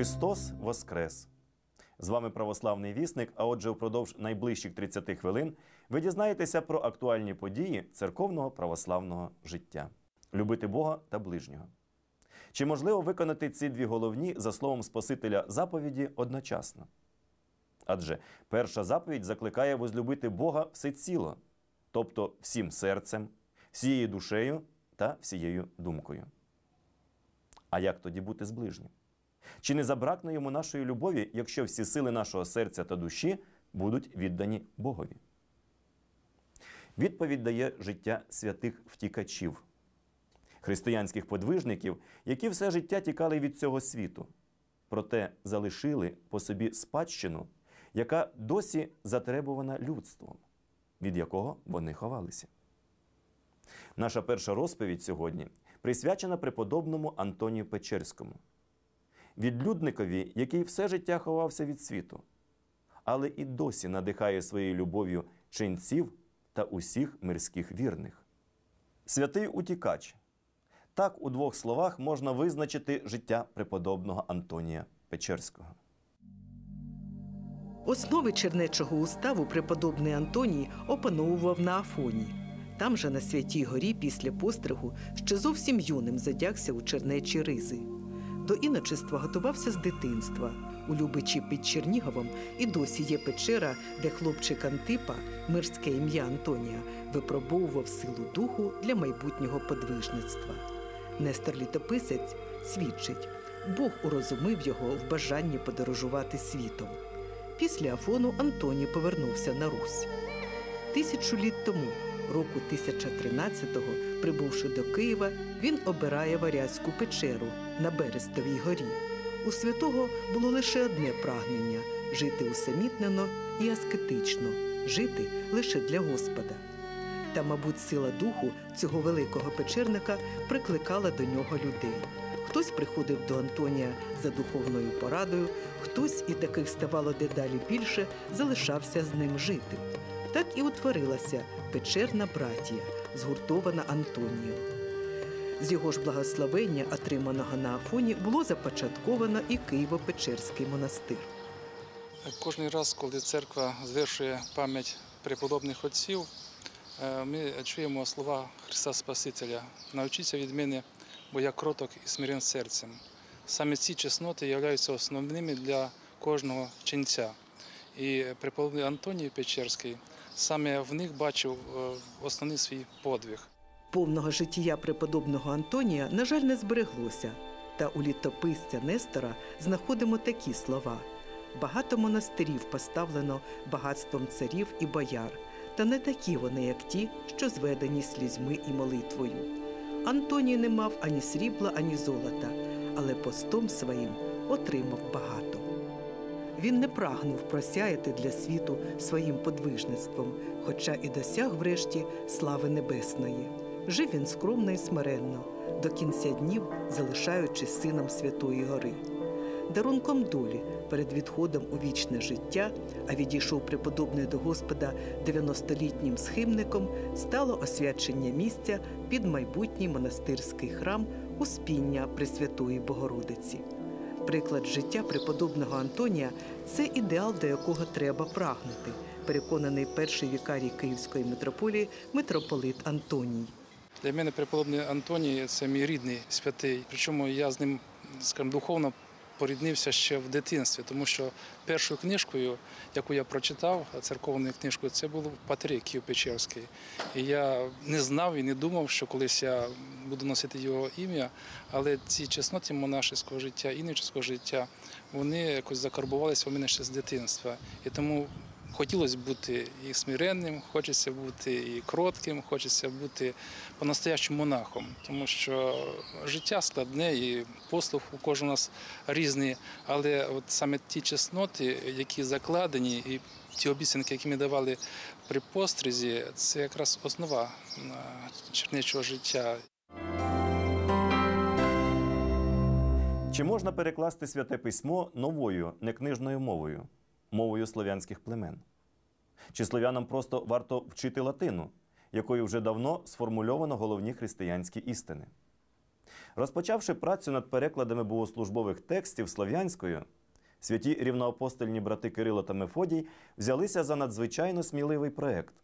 Христос Воскрес! З вами православний вісник. А отже, впродовж найближчих 30 хвилин ви дізнаєтеся про актуальні події церковного православного життя, любити Бога та ближнього. Чи можливо виконати ці дві головні, за словом Спасителя, заповіді одночасно? Адже перша заповідь закликає возлюбити Бога всеціло, тобто всім серцем, всією душею та всією думкою. А як тоді бути з ближнім? Чи не забракне йому нашої любові, якщо всі сили нашого серця та душі будуть віддані Богові? Відповідь дає життя святих втікачів, християнських подвижників, які все життя тікали від цього світу, проте залишили по собі спадщину, яка досі затребувана людством, від якого вони ховалися. Наша перша розповідь сьогодні присвячена преподобному Антонію Печерському, відлюдникові, який все життя ховався від світу, але і досі надихає своєю любов'ю ченців та усіх мирських вірних. Святий утікач. Так у двох словах можна визначити життя преподобного Антонія Печерського. Основи чернечого уставу преподобний Антоній опановував на Афоні. Там же на святій горі після постригу ще зовсім юним задягся у чернечі ризи. До іночества готувався з дитинства. У Любичі під Черніговом і досі є печера, де хлопчик Антипа, мирське ім'я Антонія, випробовував силу духу для майбутнього подвижництва. Нестор Літописець свідчить, Бог урозумив його в бажанні подорожувати світом. Після Афону Антоній повернувся на Русь. Тисячу літ тому, року 1013-го, прибувши до Києва, він обирає Варязьку печеру на Берестовій горі. У святого було лише одне прагнення жити усамітнено і аскетично, жити лише для Господа. Та, мабуть, сила духу цього великого печерника прикликала до нього людей. Хтось приходив до Антонія за духовною порадою, хтось, і таких ставало дедалі більше, залишався з ним жити. Так і утворилася печерна братія, згуртована Антонієм. З його ж благословення, отриманого на Афоні, було започатковано і Києво-Печерський монастир. Кожен раз, коли церква звершує пам'ять преподобних отців, е, ми чуємо слова Христа Спасителя. Навчіться від мене, бо я кроток і смирен серцем. Саме ці чесноти являються основними для кожного ченця. І преподобний Антоній Печерський саме в них бачив е, основний свій подвиг. Повного життя преподобного Антонія, на жаль, не збереглося. Та у літописця Нестора знаходимо такі слова: багато монастирів поставлено багатством царів і бояр, та не такі вони, як ті, що зведені слізьми і молитвою. Антоній не мав ані срібла, ані золота, але постом своїм отримав багато. Він не прагнув просяяти для світу своїм подвижництвом, хоча і досяг врешті слави небесної. Жив він скромно і смиренно, до кінця днів залишаючись сином Святої Гори. Дарунком долі перед відходом у вічне життя, а відійшов преподобний до Господа 90-літнім схимником, стало освячення місця під майбутній монастирський храм Успіння Пресвятої Богородиці. Приклад життя преподобного Антонія це ідеал, до якого треба прагнути, переконаний перший вікарій Київської митрополії митрополит Антоній. Для мене преподобний Антоній це мій рідний святий. Причому я з ним, скажімо, духовно поріднився ще в дитинстві, тому що першою книжкою, яку я прочитав, церковною книжкою, це був Патрик Київ-Печерський. І я не знав і не думав, що колись я буду носити його ім'я, але ці чесноти монашеського життя, іночського життя, вони якось закарбувалися у мене ще з дитинства. І тому Хотілося бути і смиренним, хочеться бути і кротким, хочеться бути по-настоящому монахом, тому що життя складне і послуг у кожного нас різний, але от саме ті чесноти, які закладені, і ті обіцянки, які ми давали при пострізі, це якраз основа чернечого життя. Чи можна перекласти святе письмо новою некнижною мовою? Мовою слов'янських племен? Чи слов'янам просто варто вчити латину, якою вже давно сформульовано головні християнські істини? Розпочавши працю над перекладами богослужбових текстів слов'янською, святі рівноапостольні брати Кирило та Мефодій взялися за надзвичайно сміливий проект,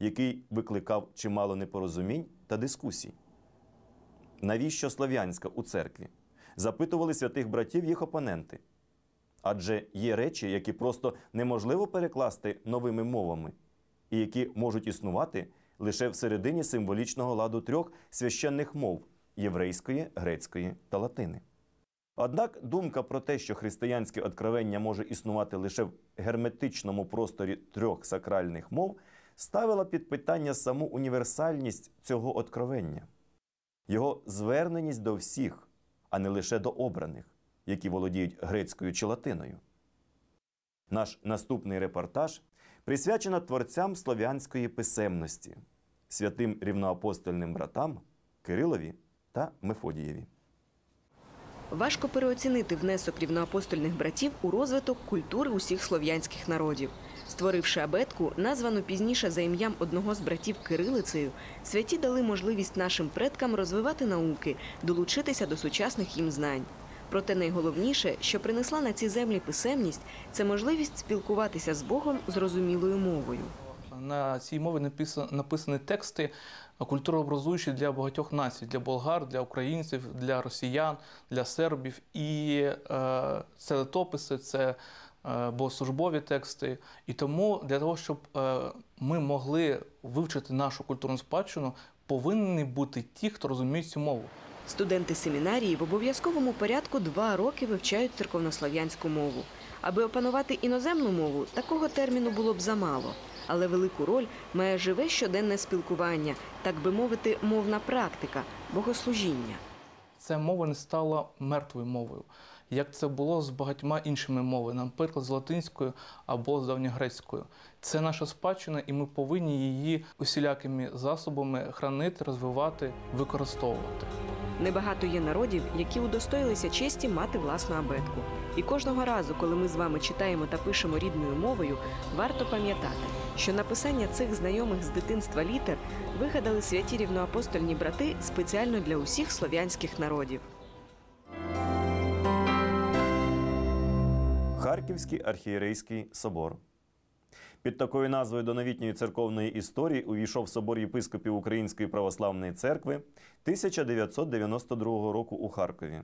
який викликав чимало непорозумінь та дискусій. Навіщо слов'янська у церкві? Запитували святих братів їх опоненти. Адже є речі, які просто неможливо перекласти новими мовами, і які можуть існувати лише всередині символічного ладу трьох священних мов єврейської, грецької та латини. Однак думка про те, що християнське откровення може існувати лише в герметичному просторі трьох сакральних мов, ставила під питання саму універсальність цього откровення, його зверненість до всіх, а не лише до обраних, які володіють грецькою чи латиною. Наш наступний репортаж присвячено творцям слов'янської писемності, святим рівноапостольним братам Кирилові та Мефодієві. Важко переоцінити внесок рівноапостольних братів у розвиток культури усіх слов'янських народів. Створивши абетку, названу пізніше за ім'ям одного з братів кирилицею, святі дали можливість нашим предкам розвивати науки, долучитися до сучасних їм знань. Проте найголовніше, що принесла на ці землі писемність, це можливість спілкуватися з Богом зрозумілою мовою. На цій мові написані, тексти культурообразуючі для багатьох націй, для болгар, для українців, для росіян, для сербів. І е, це летописи, це е, богослужбові тексти. І тому для того, щоб е, ми могли вивчити нашу культурну спадщину, повинні бути ті, хто розуміє цю мову. Студенти семінарії в обов'язковому порядку два роки вивчають церковнослов'янську мову. Аби опанувати іноземну мову, такого терміну було б замало. Але велику роль має живе щоденне спілкування, так би мовити, мовна практика, богослужіння. Ця мова не стала мертвою мовою, як це було з багатьма іншими мовами, наприклад, з латинською або з давньогрецькою. Це наша спадщина, і ми повинні її усілякими засобами хранити, розвивати, використовувати. Небагато є народів, які удостоїлися честі мати власну абетку. І кожного разу, коли ми з вами читаємо та пишемо рідною мовою, варто пам'ятати, що написання цих знайомих з дитинства літер вигадали святі рівноапостольні брати спеціально для усіх слов'янських народів. Харківський архієрейський собор. Під такою назвою до новітньої церковної історії увійшов собор єпископів Української православної церкви 1992 року у Харкові,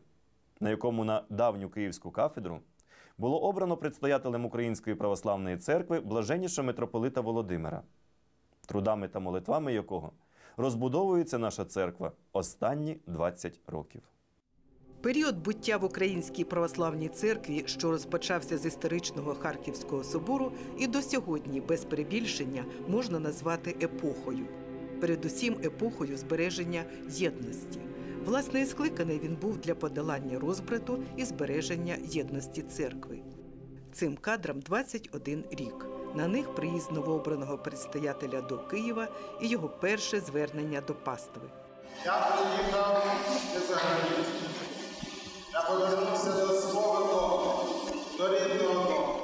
на якому на давню київську кафедру було обрано предстоятелем Української православної церкви блаженнішого митрополита Володимира, трудами та молитвами якого розбудовується наша церква останні 20 років. Період буття в Українській православній церкві, що розпочався з історичного Харківського собору, і до сьогодні, без перебільшення, можна назвати епохою. Передусім епохою збереження єдності. Власне, і скликаний він був для подолання розбрату і збереження єдності церкви. Цим кадрам 21 рік. На них приїзд новообраного предстоятеля до Києва і його перше звернення до пастви. Я приїхав не за Повернувся до свого дому, до рідного дому.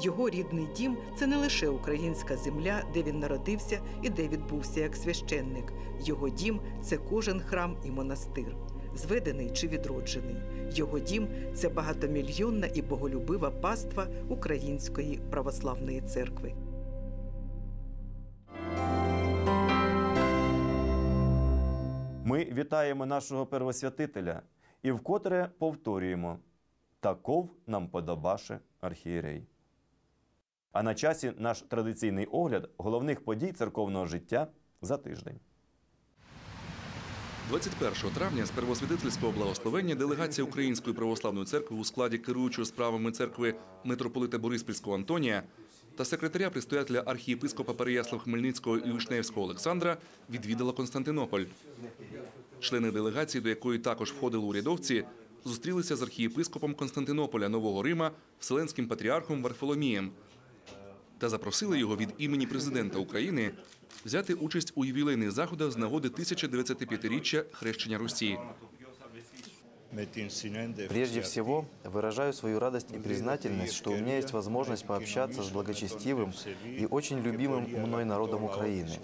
Його рідний дім це не лише українська земля, де він народився і де відбувся як священник. Його дім це кожен храм і монастир, зведений чи відроджений. Його дім це багатомільйонна і боголюбива паства Української православної церкви. Ми вітаємо нашого первосвятителя і вкотре повторюємо: таков нам подобаше архієрей. А на часі наш традиційний огляд головних подій церковного життя за тиждень. 21 травня з первосвятительського благословення делегація Української православної церкви у складі керуючого справами церкви митрополита Бориспільського Антонія та секретаря пристоятеля архієпископа Переяслав Хмельницького і Вишневського Олександра відвідала Константинополь. Члени делегації, до якої також входили урядовці, зустрілися з архієпископом Константинополя Нового Рима Вселенським патріархом Варфоломієм та запросили його від імені президента України взяти участь у ювілейних заходах з нагоди 1095-річчя хрещення Русі. Прежде всего, выражаю свою радость и признательность, что у меня есть возможность пообщаться с благочестивым и очень любимым мной народом Украины.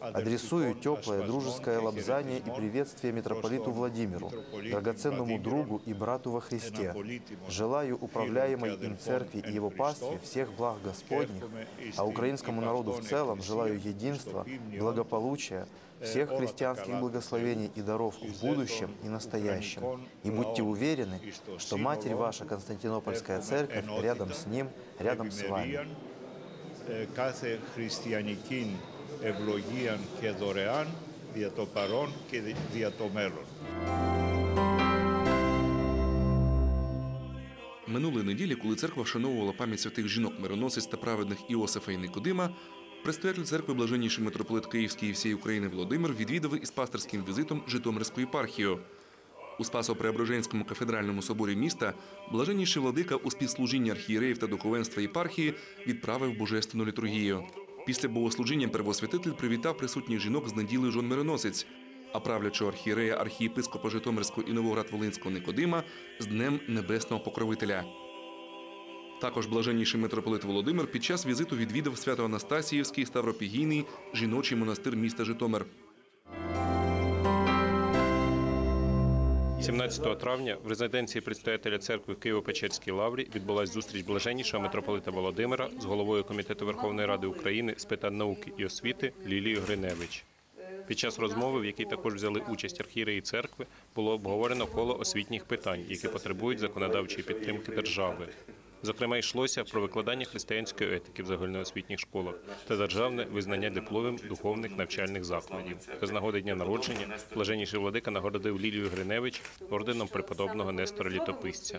Адресую теплое дружеское лобзание и приветствие митрополиту Владимиру, драгоценному другу и брату во Христе. Желаю управляемой им церкви и его пастве всех благ Господних, а украинскому народу в целом желаю единства, благополучия, всех христианских благословений и даров в будущем и настоящем. И будьте уверены, что Матерь ваша Константинопольская Церковь рядом с ним, рядом с вами. κάθε χριστιανική ευλογία και δωρεάν δια το παρόν και δια το μέλλον. Минулої неділі, коли церква вшановувала пам'ять святих жінок мироносець та праведних Іосифа і Никодима, предстоятель церкви блаженніший митрополит Київський і всієї України Володимир відвідав із пасторським візитом Житомирську єпархію. У Спасо-Преображенському кафедральному соборі міста блаженніший владика у співслужінні архієреїв та духовенства єпархії відправив божественну літургію. Після богослужіння первосвятитель привітав присутніх жінок з неділею жон мироносець, а правлячого архієрея архієпископа Житомирського і Новоград-Волинського Никодима з Днем Небесного Покровителя. Також блаженніший митрополит Володимир під час візиту відвідав Свято-Анастасіївський Ставропігійний жіночий монастир міста Житомир. 17 травня в резиденції предстоятеля церкви в Києво-Печерській лаврі відбулась зустріч блаженнішого митрополита Володимира з головою комітету Верховної Ради України з питань науки і освіти Лілією Гриневич. Під час розмови, в якій також взяли участь архієреї церкви, було обговорено коло освітніх питань, які потребують законодавчої підтримки держави. Зокрема, йшлося про викладання християнської етики в загальноосвітніх школах та державне визнання дипломів духовних навчальних закладів. З нагоди дня народження блаженніший владика нагородив Лілію Гриневич орденом преподобного Нестора Літописця.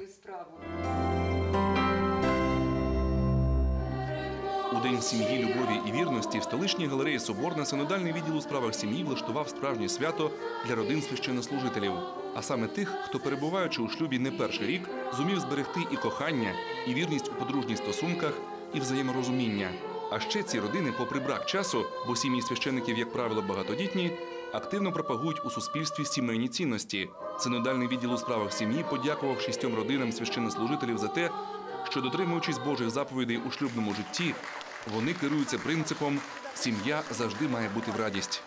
У День сім'ї, любові і вірності в столичній галереї Соборна синодальний відділ у справах сім'ї влаштував справжнє свято для родин священнослужителів, а саме тих, хто, перебуваючи у шлюбі не перший рік, зумів зберегти і кохання, і вірність у подружніх стосунках, і взаєморозуміння. А ще ці родини, попри брак часу, бо сім'ї священиків, як правило, багатодітні, активно пропагують у суспільстві сімейні цінності. Синодальний відділ у справах сім'ї подякував шістьом родинам священнослужителів за те, що, дотримуючись Божих заповідей у шлюбному житті, вони керуються принципом сім'я завжди має бути в радість.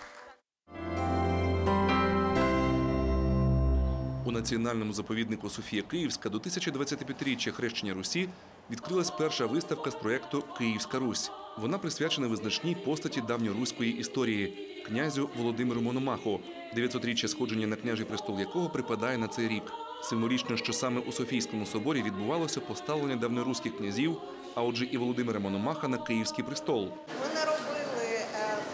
У національному заповіднику Софія Київська до 1025-річчя хрещення Русі відкрилась перша виставка з проєкту Київська Русь. Вона присвячена визначній постаті давньоруської історії князю Володимиру Мономаху, 900-річчя сходження на княжий престол якого припадає на цей рік. Символічно, що саме у Софійському соборі відбувалося поставлення давньоруських князів, а отже і Володимира Мономаха на Київський престол. Ми не робили е,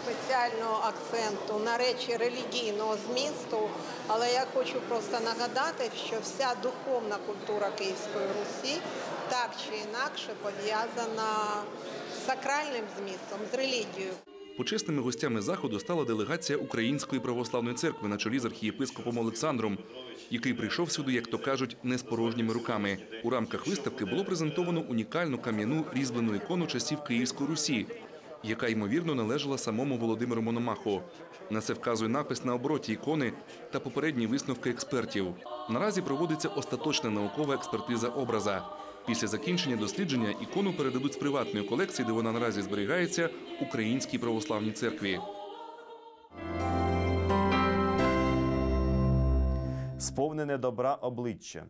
спеціального акценту на речі релігійного змісту, але я хочу просто нагадати, що вся духовна культура Київської Русі так чи інакше пов'язана з сакральним змістом, з релігією. Почесними гостями заходу стала делегація Української православної церкви на чолі з архієпископом Олександром, який прийшов сюди, як то кажуть, не з порожніми руками. У рамках виставки було презентовано унікальну кам'яну різьблену ікону часів Київської Русі, яка ймовірно належала самому Володимиру Мономаху. На це вказує напис на обороті ікони та попередні висновки експертів. Наразі проводиться остаточна наукова експертиза образа. Після закінчення дослідження ікону передадуть з приватної колекції, де вона наразі зберігається, Українській православній церкві. сповнене добра обличчя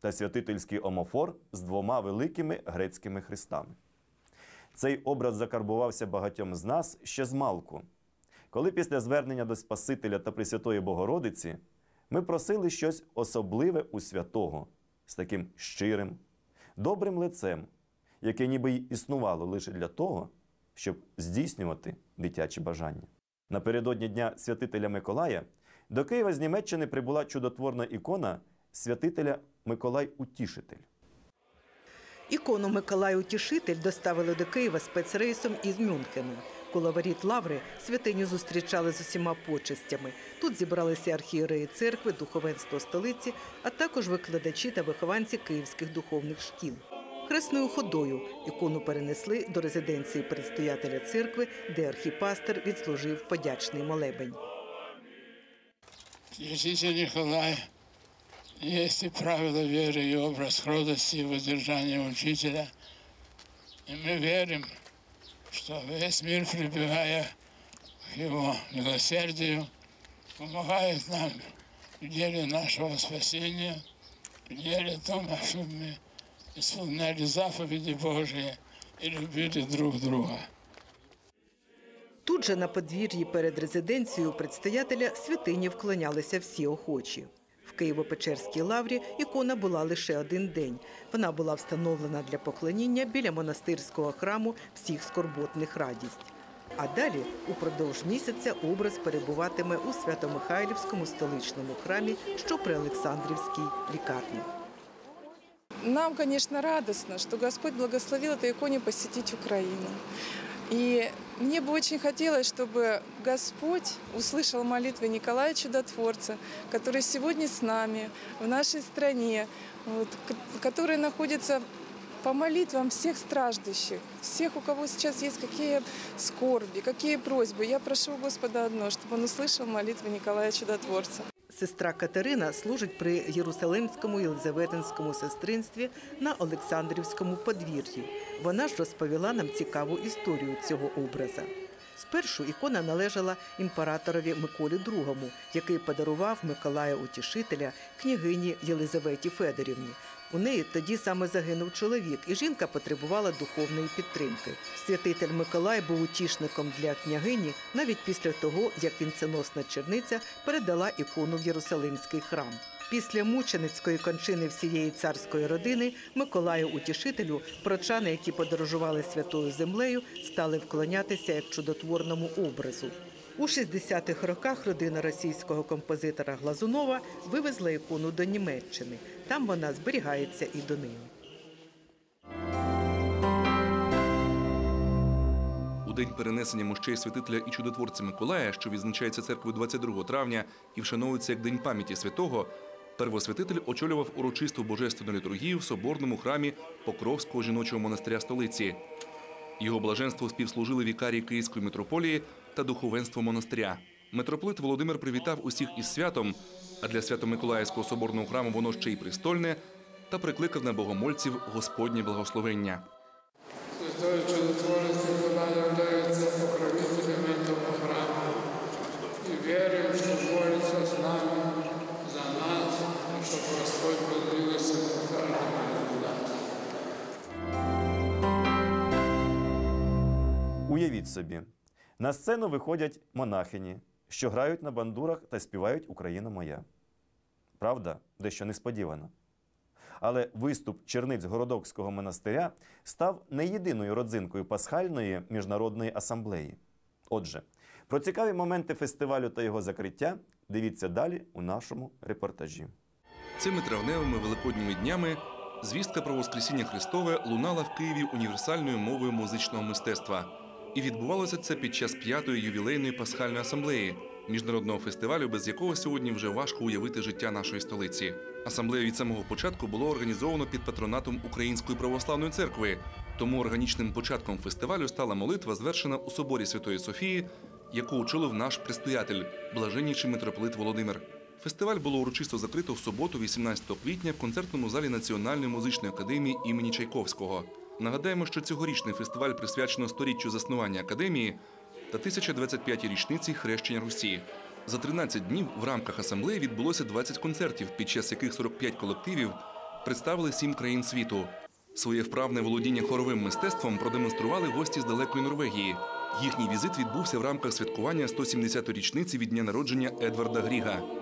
та святительський омофор з двома великими грецькими хрестами. Цей образ закарбувався багатьом з нас ще з малку, коли після звернення до Спасителя та Пресвятої Богородиці ми просили щось особливе у святого з таким щирим, добрим лицем, яке ніби й існувало лише для того, щоб здійснювати дитячі бажання. Напередодні Дня святителя Миколая до Києва з Німеччини прибула чудотворна ікона святителя Миколай Утішитель. Ікону Миколай Утішитель доставили до Києва спецрейсом із Мюнхена. Коло воріт Лаври святиню зустрічали з усіма почестями. Тут зібралися архієреї церкви, духовенство столиці, а також викладачі та вихованці київських духовних шкіл. Хресною ходою ікону перенесли до резиденції предстоятеля церкви, де архіпастер відслужив подячний молебень. Святитель Николай есть и правила веры, и образ кротости и воздержания учителя. И мы верим, что весь мир, прибегая к его милосердию, нам в деле нашего спасения, в деле том, чтобы мы исполняли заповеди Божии и любили друг друга. Тут же на подвір'ї перед резиденцією предстоятеля святині вклонялися всі охочі. В Києво-Печерській лаврі ікона була лише один день. Вона була встановлена для поклоніння біля монастирського храму всіх скорботних радість. А далі, упродовж місяця, образ перебуватиме у Свято-Михайлівському столичному храмі, що при Олександрівській лікарні. Нам, конечно, радостно, что Господь благословил этой иконе посетить Украину. И мне бы очень хотелось, чтобы Господь услышал молитвы Николая Чудотворца, который сегодня с нами, в нашей стране, вот, который находится по молитвам всех страждущих, всех, у кого сейчас есть какие скорби, какие просьбы. Я прошу Господа одно, чтобы он услышал молитвы Николая Чудотворца. Сестра Катерина служить при Єрусалимському Єлизаветинському сестринстві на Олександрівському подвір'ї. Вона ж розповіла нам цікаву історію цього образа. Спершу ікона належала імператорові Миколі II, який подарував Миколая Утішителя княгині Єлизаветі Федорівні. У неї тоді саме загинув чоловік, і жінка потребувала духовної підтримки. Святитель Миколай був утішником для княгині навіть після того, як вінценосна черниця передала ікону в Єрусалимський храм. Після мученицької кончини всієї царської родини Миколаю Утішителю прочани, які подорожували святою землею, стали вклонятися як чудотворному образу. У 60-х роках родина російського композитора Глазунова вивезла ікону до Німеччини. Там вона зберігається і донині. У день перенесення мощей святителя і чудотворця Миколая, що відзначається церквою 22 травня і вшановується як День пам'яті святого, первосвятитель очолював урочисту божественну літургію в соборному храмі Покровського жіночого монастиря столиці. Його блаженству співслужили вікарії Київської митрополії та духовенство монастиря. Митрополит Володимир привітав усіх із святом, а для Свято-Миколаївського соборного храму воно ще й престольне, та прикликав на богомольців Господнє благословення. Уявіть собі, на сцену виходять монахині, що грають на бандурах та співають Україна моя. Правда, дещо несподівано. Але виступ черниць Городокського монастиря став не єдиною родзинкою пасхальної міжнародної асамблеї. Отже, про цікаві моменти фестивалю та його закриття дивіться далі у нашому репортажі. Цими травневими великодніми днями звістка про Воскресіння Христове лунала в Києві універсальною мовою музичного мистецтва. І відбувалося це під час п'ятої ювілейної пасхальної асамблеї міжнародного фестивалю, без якого сьогодні вже важко уявити життя нашої столиці. Асамблею від самого початку було організовано під патронатом Української православної церкви. Тому органічним початком фестивалю стала молитва, звершена у соборі Святої Софії, яку очолив наш предстоятель, блаженніший митрополит Володимир. Фестиваль було урочисто закрито в суботу, 18 квітня, в концертному залі Національної музичної академії імені Чайковського. Нагадаємо, що цьогорічний фестиваль присвячено сторіччю заснування академії та 1025-й річниці хрещення Русі. За 13 днів в рамках асамблеї відбулося 20 концертів, під час яких 45 колективів представили сім країн світу. Своє вправне володіння хоровим мистецтвом продемонстрували гості з далекої Норвегії. Їхній візит відбувся в рамках святкування 170-ї річниці від дня народження Едварда Гріга.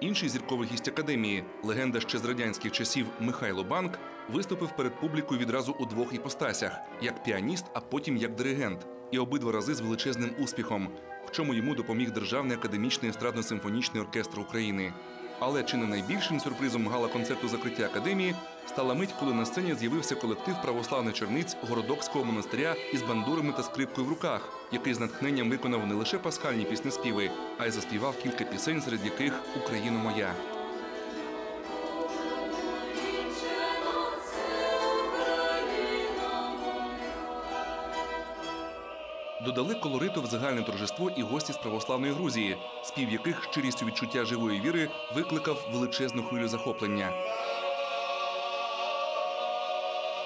Інший зірковий гість академії, легенда ще з радянських часів Михайло Банк, виступив перед публікою відразу у двох іпостасях: як піаніст, а потім як диригент. І обидва рази з величезним успіхом, в чому йому допоміг Державний академічний естрадно-симфонічний оркестр України. Але чи не найбільшим сюрпризом гала-концерту закриття академії стала мить, коли на сцені з'явився колектив православних черниць Городокського монастиря із бандурами та скрипкою в руках, який з натхненням виконав не лише пасхальні піснеспіви, а й заспівав кілька пісень, серед яких Україна моя. Додали колориту в загальне торжество і гості з православної Грузії, спів яких щирістю відчуття живої віри викликав величезну хвилю захоплення.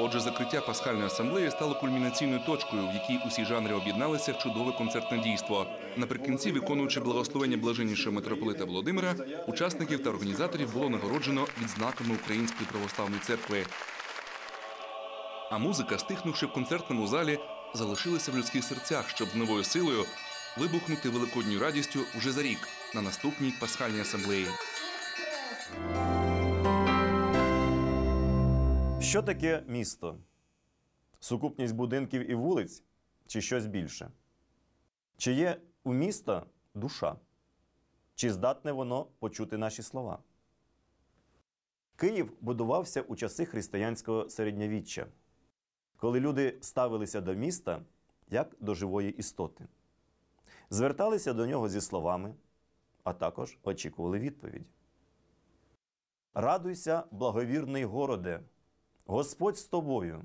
Отже, закриття пасхальної асамблеї стало кульмінаційною точкою, в якій усі жанри об'єдналися в чудове концертне дійство. Наприкінці, виконуючи благословення блаженнішого митрополита Володимира, учасників та організаторів було нагороджено відзнаками Української православної церкви. А музика, стихнувши в концертному залі, залишилася в людських серцях, щоб з новою силою вибухнути великодньою радістю вже за рік на наступній пасхальній асамблеї. Що таке місто? Сукупність будинків і вулиць чи щось більше? Чи є у міста душа? Чи здатне воно почути наші слова? Київ будувався у часи християнського середньовіччя, коли люди ставилися до міста як до живої істоти, зверталися до нього зі словами, а також очікували відповіді. Радуйся, благовірний городе, Господь з тобою.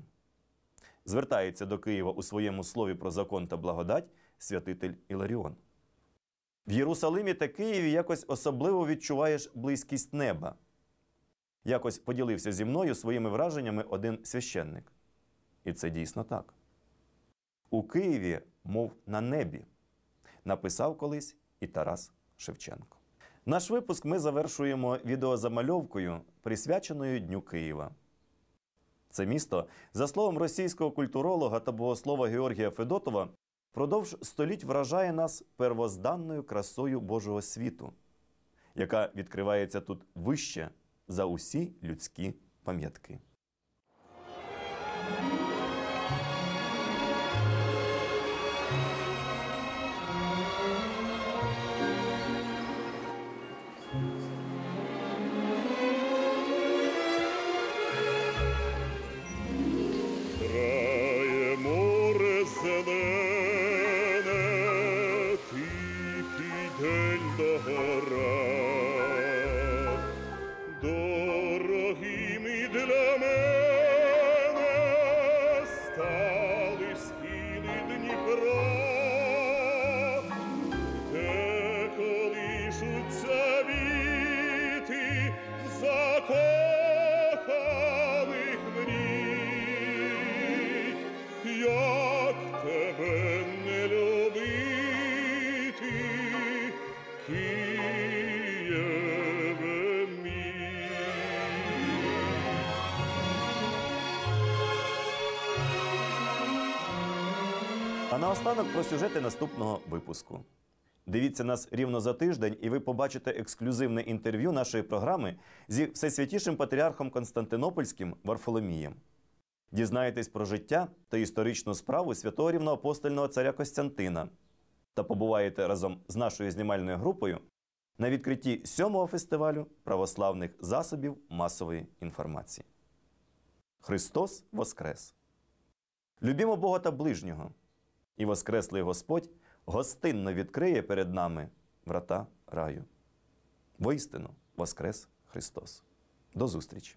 Звертається до Києва у своєму слові про закон та благодать святитель Іларіон. В Єрусалимі та Києві якось особливо відчуваєш близькість неба. Якось поділився зі мною своїми враженнями один священник. І це дійсно так. У Києві, мов на небі, написав колись і Тарас Шевченко. Наш випуск ми завершуємо відеозамальовкою, присвяченою Дню Києва. Це місто, за словом російського культуролога та богослова Георгія Федотова, впродовж століть вражає нас первозданною красою Божого світу, яка відкривається тут вище за усі людські пам'ятки. Наостанок про сюжети наступного випуску. Дивіться нас рівно за тиждень, і ви побачите ексклюзивне інтерв'ю нашої програми зі всесвятішим патріархом Константинопольським Варфоломієм. Дізнаєтесь про життя та історичну справу святого рівноапостольного царя Костянтина та побуваєте разом з нашою знімальною групою на відкритті сьомого фестивалю православних засобів масової інформації. Христос Воскрес! Любімо Бога та ближнього, і Воскреслий Господь гостинно відкриє перед нами врата раю. Воістину Воскрес Христос! До зустрічі!